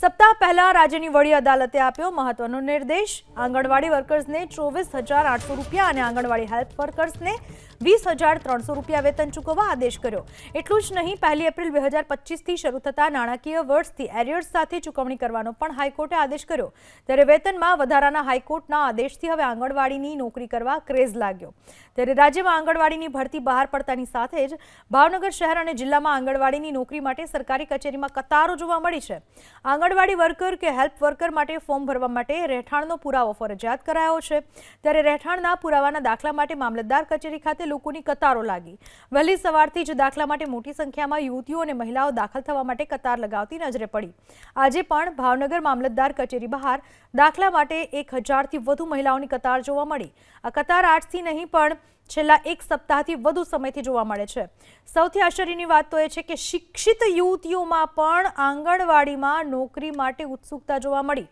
સપ્તાહ પહેલા રાજ્યની વડી અદાલતે આપ્યો મહત્વનો નિર્દેશ. આંગણવાડી વર્કર્સને ચોવીસ હજાર આઠસો રૂપિયા અને આંગણવાડી હેલ્પ વર્કર્સને વીસ હજાર ત્રણસો રૂપિયા વેતન ચૂકવવા આદેશ કર્યો. એટલું જ નહીં, પહેલી એપ્રિલ બે હજાર પચીસથી શરૂ થતા નાણાકીય વર્ષથી એરિયર્સ સાથે ચૂકવણી કરવાનો પણ હાઈકોર્ટે આદેશ કર્યો. ત્યારે વેતનમાં વધારાના હાઈકોર્ટના આદેશથી હવે આંગણવાડીની નોકરી કરવા ક્રેઝ લાગ્યો. ત્યારે રાજ્યમાં આંગણવાડીની ભરતી બહાર પડતાની સાથે જ ભાવનગર શહેર અને જિલ્લામાં આંગણવાડીની નોકરી માટે સરકારી કચેરીમાં કતારો જોવા મળી છે. આંગણવાડી વર્કર કે હેલ્પ વર્કર માટે ફોર્મ ભરવા માટે રહેઠાણનો પુરાવો ફરજિયાત કરાયો છે. ત્યારે રહેઠાણના પુરાવાના દાખલા માટે મામલતદાર કચેરી ખાતે લોકોની કતારો લાગી. વહેલી સવારથી જ દાખલા માટે મોટી સંખ્યામાં યુવતીઓ અને મહિલાઓ દાખલ થવા માટે કતાર લગાવતી નજરે પડી. આજે પણ ભાવનગર મામલતદાર કચેરી બહાર દાખલા માટે એક હજારથી વધુ મહિલાઓની કતાર જોવા મળી. આ કતાર આજથી નહીં પણ છેલ્લા એક સપ્તાહથી વધુ સમયથી જોવા મળે છે. સૌથી આશ્ચર્યની વાત તો એ છે કે શિક્ષિત યુવતીઓમાં પણ આંગણવાડીમાં નોકરી માટે ઉત્સુકતા જોવા મળી.